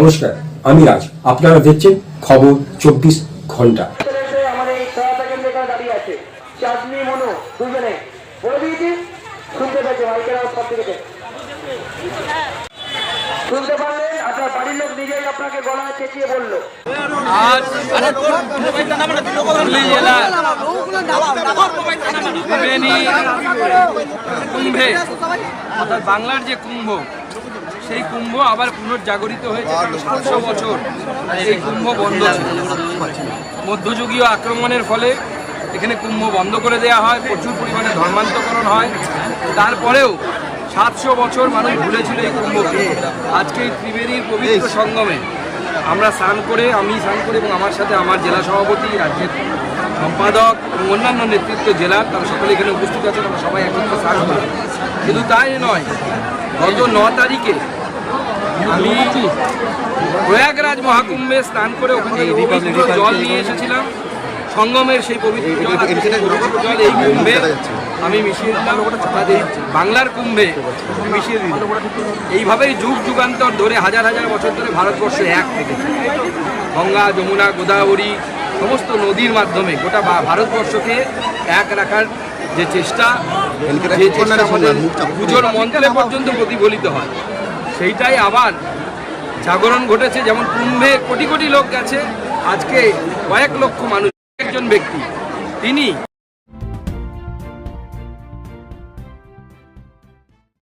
নমস্কার আমি রাজ। আপনারা দেখছেন খবর চব্বিশ ঘণ্টা। মনু শুনতে পারলেন আপনার বাড়ির লোক নিজেই আপনাকে চেঁচিয়ে বলল। কুম্ভে। অর্থাৎ বাংলার যে কুম্ভ সেই কুম্ভ আবার পুনর্জাগরিত হয়েছে সাতশো বছর। এই কুম্ভ বন্ধ ছিল। মধ্যযুগীয় আক্রমণের ফলে এখানে কুম্ভ বন্ধ করে দেওয়া হয় প্রচুর পরিমাণে ধর্মান্তকরণ হয়। তারপরেও সাতশো বছর মানুষ ভুলেছিল এই কুম্ভকে। আজকে এই ত্রিবেণীর পবিত্র সঙ্গমে আমরা স্নান করে আমি স্নান করে এবং আমার সাথে আমার জেলা সভাপতি রাজ্যের সম্পাদক এবং অন্যান্য নেতৃত্ব জেলার তারা সকলে এখানে উপস্থিত আছেন আমরা সবাই একত্রে স্নান করি শুধু তাই নয় গত ন তারিখে আমি প্রয়াগরাজ মহাকুম্ভে স্নান করে ওখানে পবিত্র জল নিয়ে এসেছিলাম। সঙ্গমের সেই পবিত্র জল এই কুম্ভে আমি মিশিয়ে দিলাম। বাংলার কুম্ভে মিশিয়ে দিলাম। এইভাবেই যুগ যুগান্তর ধরে হাজার হাজার বছর ধরে ভারতবর্ষে এক থেকে গঙ্গা যমুনা গোদাবরী সমস্ত নদীর মাধ্যমে গোটা ভারতবর্ষকে এক রাখার যে চেষ্টা যে চেষ্টা আমাদের পুজোর মন্ত্রে পর্যন্ত প্রতিফলিত হয়। সেইটাই আবার জাগরণ ঘটেছে যেমন কুম্ভে কোটি কোটি লোক গেছে। আজকে কয়েক লক্ষ মানুষ একজন ব্যক্তি তিনি